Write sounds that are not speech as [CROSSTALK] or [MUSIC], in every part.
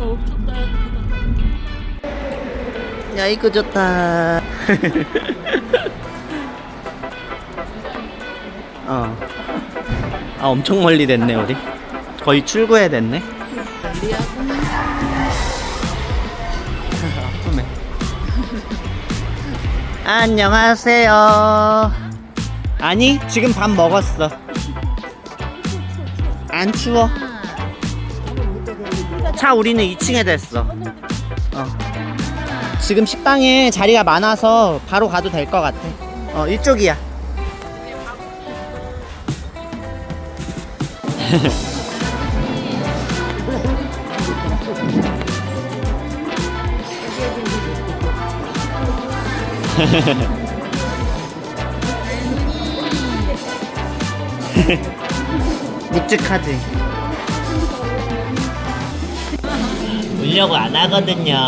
엄청 다양하다. 야 이거 좋다. [LAUGHS] 어. 아 엄청 멀리 됐네 우리. 거의 출구에 됐네. 아프네. [LAUGHS] 안녕하세요. 아니 지금 밥 먹었어. 안 추워. 차 우리는 2층에 됐어. 어. 지금 식당에 자리가 많아서 바로 가도 될 것 같아. 어, 이쪽이야. [LAUGHS] 묵직하지? 울려고 안 하거든요. [LAUGHS]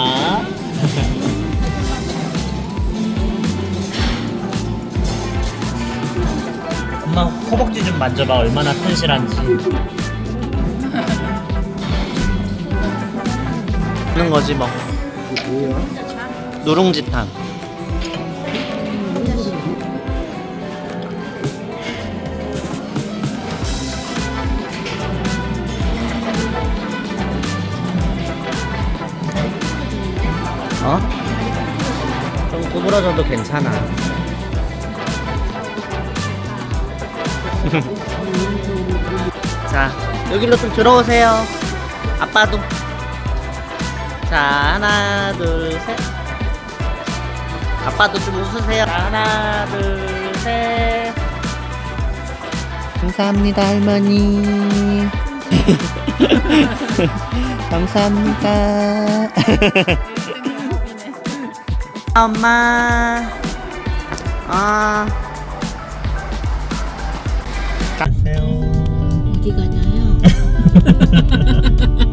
엄마 허벅지 좀 만져봐. 얼마나 튼실한지. [LAUGHS] 하는 거지 뭐. 누룽지탕 어? 좀 구부러져도 괜찮아 [LAUGHS] 자, 여기로 좀 들어오세요. 아빠도. 자, 하나, 둘, 셋. 아빠도 좀 웃으세요. 하나, 둘, 셋. 감사합니다, 할머니. [LAUGHS] [LAUGHS] 감사합니다. 엄마. 아. 가세요. 어디 가나요? [LAUGHS]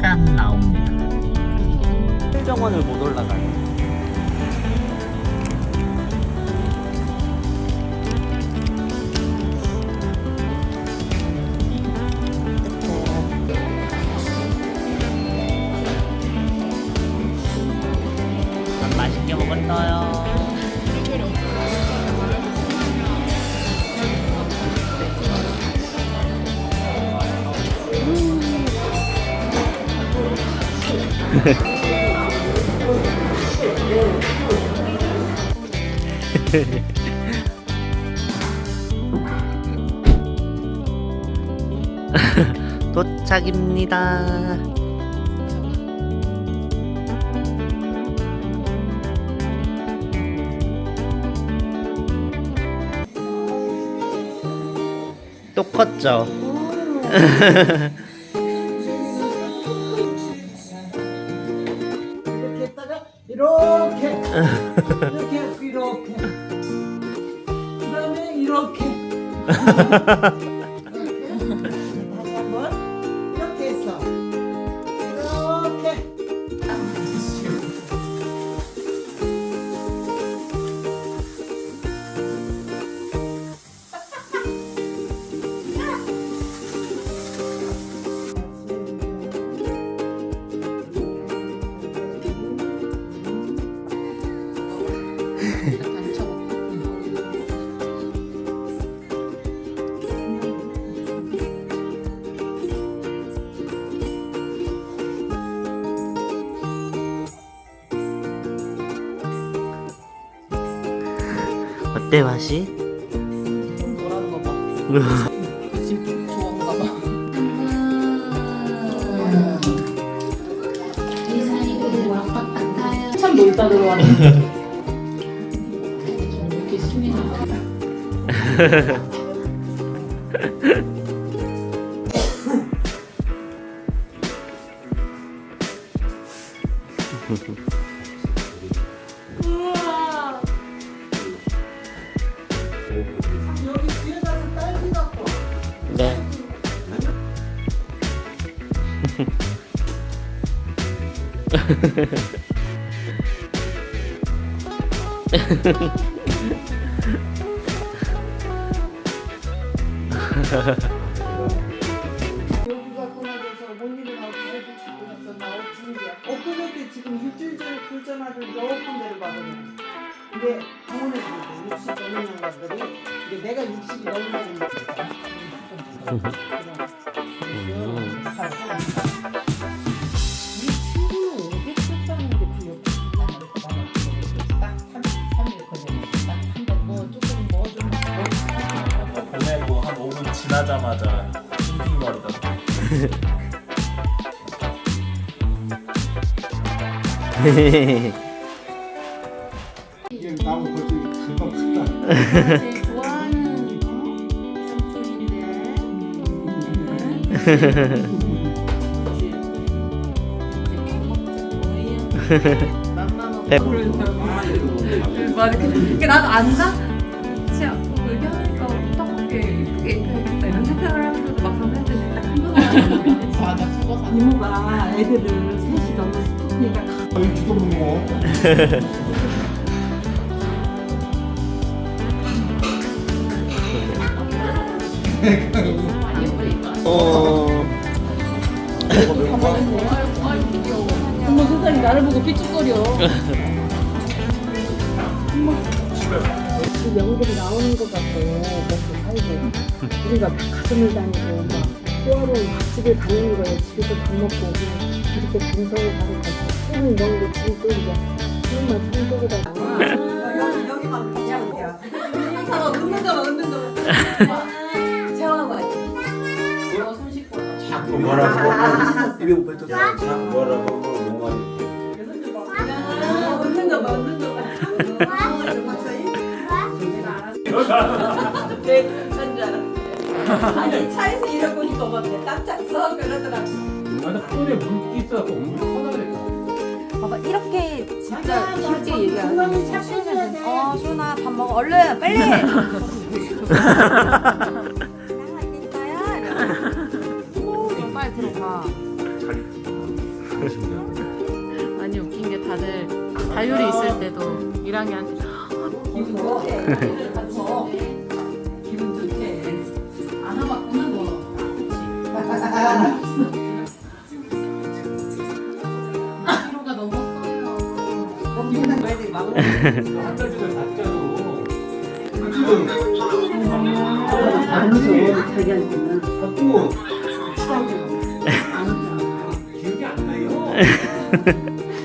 시간 나옵니다. 필정원을 못 올라가요. [LAUGHS] 도착입니다. 또 컸죠? [LAUGHS] 이렇게 이렇게. 그다음에 이렇게 [LAUGHS] 어때 맛이? 노란 나. 우 감사합니다. 여기가 떠나줘서 못 일어나고 애들 죽고 나서 나 없진이야. 엊그저께 지금 일주일 전에 불전화를 여러 번 내려받았네. 근데 병원에서 60 넘는 남자들이 이게 내가 60이 넘는 남자들 보내고 한 5분 지나자마자 낑낑거리다. [LAUGHS] 이게 나무 거지 금방 크다 [LAUGHS] 삼촌인데. 배- 맞아. 그 나도 안다. 진짜 의견이니까 떡볶이 이쁘게 입혀야겠다 이런 생각을 하면서도 막상 했는데 딱 한 번만. 맞아. 이모가 애들을 셋이 넘는 스토니까 유튜브 뭐 어. 어머 세상에 나를 보고 삐죽거려. 그 명들이 나오는 것 같아요. 먹고 살고. 우리가 다 가슴을 다니고 막 소화로운 집에 다니는 거예요. 집에서 밥 먹고 그냥 이렇게 감성을 가는 거죠. 꿈을 먹는 거 지금 또 이제 정말 천국이다. 여기 여기만 그냥 그냥. 웃는 거만 웃는 거 뭐라고 뱉었어 자꾸 뭐라고 물 퍼나니까. 봐봐 이렇게 진짜 쉽게 얘기하는 시원해 어 시원아 밥 먹어 얼른 빨리 다들 다율이 있을 때도 1학년 기분 좋게. 기분 좋게. 안 와봤구나 너. 키로가 넘었어요. 넘기는 거야 돼 막. 한가지가 작자도. 안 웃어 자기한테는. 자꾸 기억이 안 나요.